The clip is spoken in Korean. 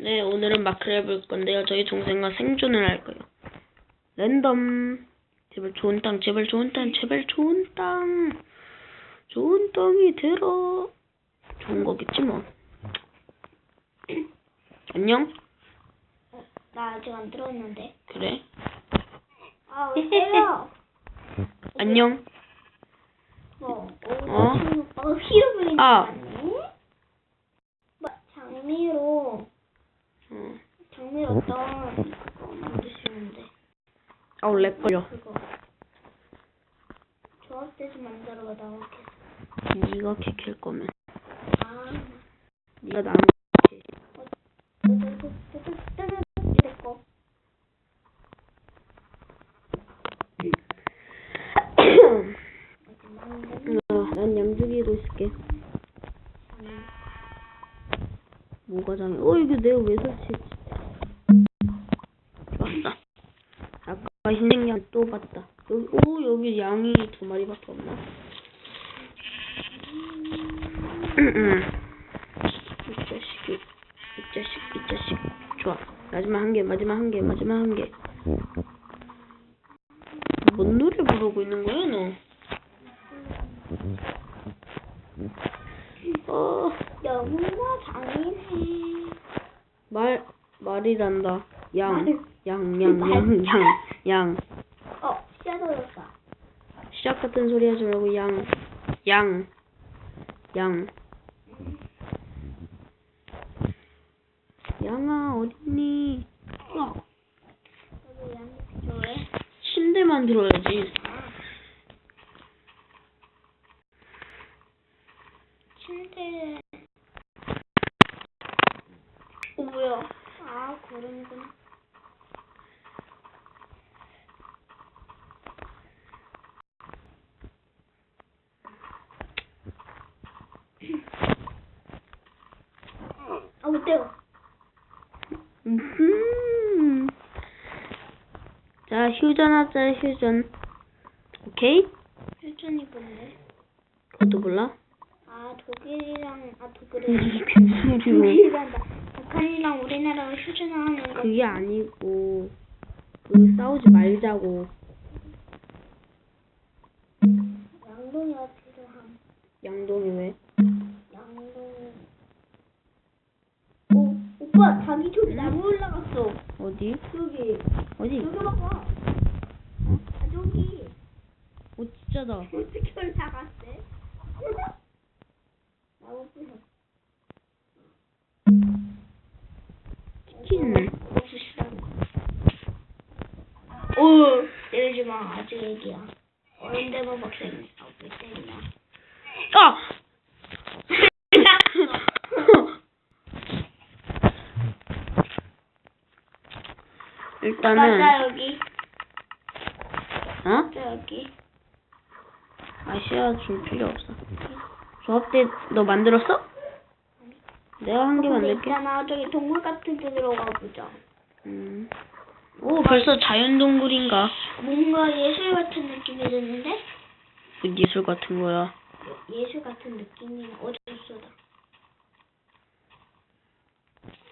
네, 오늘은 마크를 해볼 건데요. 저희 동생과 생존을 할 거예요. 랜덤. 제발 좋은 땅, 제발 좋은 땅, 제발 좋은 땅. 좋은 땅이 들어. 좋은 거겠지 뭐. 안녕? 나 아직 안 들었는데. 그래? 아, 어때요? 안녕? 뭐, 어? 휘어 보이는 거 아. 같네? 뭐, 장미로, 어. 장미로 어떤 거 만드시는데. 아우, 렉 걸려. 조합대 좀 만들어봐, 나오게. 네가 캐킬 거면. 아, 네가 나랑 캐. 뜨뜨뜨뜨뜨뜨뜨 이래 거. 어, 난 양주기로 있을게. 뭐가 장애? 어, 이게 내가 왜 설치했지? 흰색 양또 봤다. 여기, 오, 여기 양이 두 마리밖에 없나? 이 자식이, 이 자식, 이 자식. 좋아. 마지막 한 개, 마지막 한 개, 마지막 한 개. 뭔 노래 부르고 있는 거야, 너? 어, 너무나 장미네. 말, 말이란다. 양, 말. 양, 양, 양, 양, 양. 어, 씨앗어졌다. 시작 같은 소리 하지 말고 양, 양, 양. 양아, 어딨니? 어, 너도 양이 필요해? 침대 만들어야지. 침대. 어, 뭐야? 아, 그런구나. 아, 어때요? 음. 자, 휴전하자, 휴전. 오케이? 휴전이 뭔데? 그것도 몰라? 아, 독일이랑, 아, 이게 독일이랑. 북한이랑 우리나라가 휴전하는 거. 그게 아니고, 그 싸우지 말자고. 양동이가 필요함. 양동이 왜? 오, 오빠, 자기 저기 나무 올라갔어. 어디? 여기. 어디? 여기 봐봐. 아, 저기. 어, 진짜다. 어떻게 올라갔대? 나무 부셔. 치킨. 오, 때리지 마. 아직 얘기야. 어른 되면 박사님. 아, 왜 때리냐. 아! 일단은, 맞아, 여기. 어? 맞아, 여기. 아시아 줄 필요 없어. 조합대 너 만들었어? 내가 한 개 근데 만들게. 있잖아, 저기 동굴 같은 데 들어가 보자. 음. 오, 벌써 자연 동굴인가? 뭔가 예술 같은 느낌이 드는데? 그 예술 같은 거야. 예술 같은 느낌이 어쩔 수 없다.